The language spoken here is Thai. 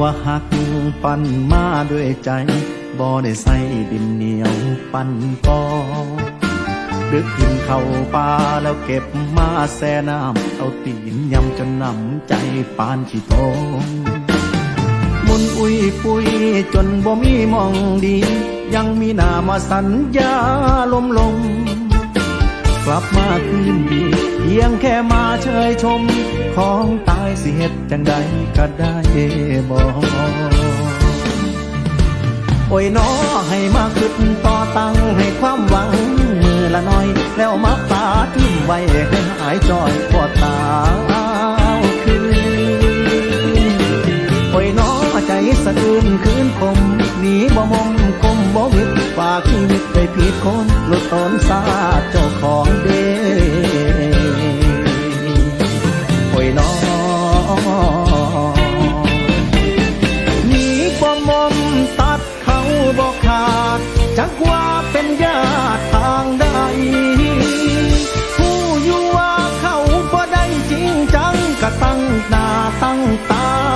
ว่าหักปันมาด้วยใจบ่ได้ใส่ดินเหนียวปันปอดึกกินเข้าป่าแล้วเก็บมาแซ่น้ำเอาตีนยำจนน้ำใจปานขี้โตงมุนอุ้ยปุยจนบ่มีมองดี ยังมีหน้ามาสัญญาลมลงกลับมาคืนดี พียงแค่มาเชยชม ของตายสิเหตุจังใดก็ได้บอกโอ้ยน้อให้มาขึ้นต่อตั้งให้ความหวัง มือละน้อย แล้วมาปาทิ้งไว้ให้หายจอยปวดตาวคืนโอ้ยน้อใจสะอื้นคืนคมหนีบ่มมคมบ่วิดฝากชีวิตไปผิดคนหลุดตนซาเจ้า จักว่าเป็นญาติทางใด ผู้อยู่ว่าเขาบ่ได้จริงจังก็ตั้งหน้าตั้งตา